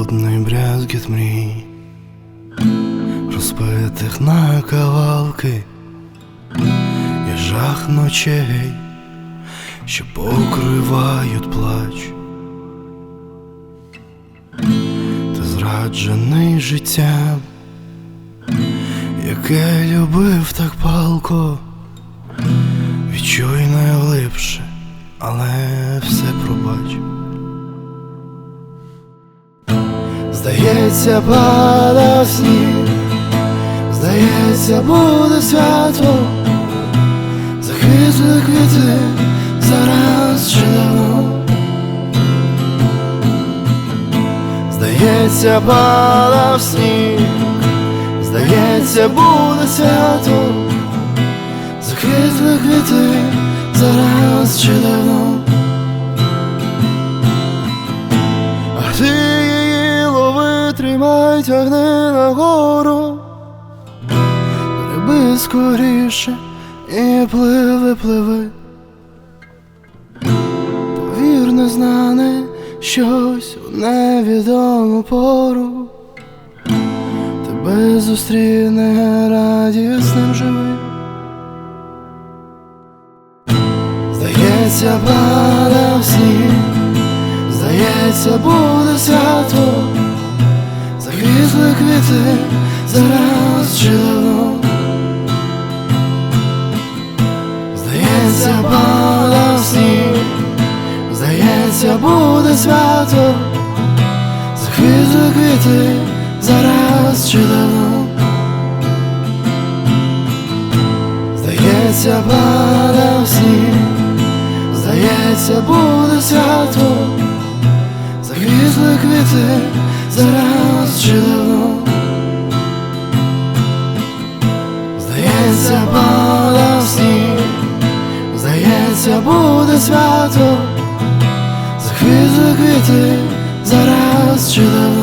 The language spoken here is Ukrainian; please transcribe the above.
холодний брязкіт мрій, розбитих на кавалки, і жах ночей, що покривають плач. Ти зраджений життям, яке любив так палко, відчуй найглибше, але все пробач. Здається, падав сніг, здається, буде свято, захисли квіти зараз чи давно. Здається, падав сніг, здається, буде свято, захисли квіти зараз чи давно. Тримай, тягни нагору. Гриби скоріше і пливи, пливи. Повір, незнане щось у невідому пору. Тебе зустріне радісним живи Здається, падав сніг Здається, буде свято, заквітли квіти зараз чи давно. Здається, падав сніг, здається, буде свято, заквітли квіти зараз чи давно. Здається, падав сніг, здається, буде свято. Заквітли квіти зараз чи давно Здається, падав сніг Здається, буде свято. Заквітли квіти зараз чи давно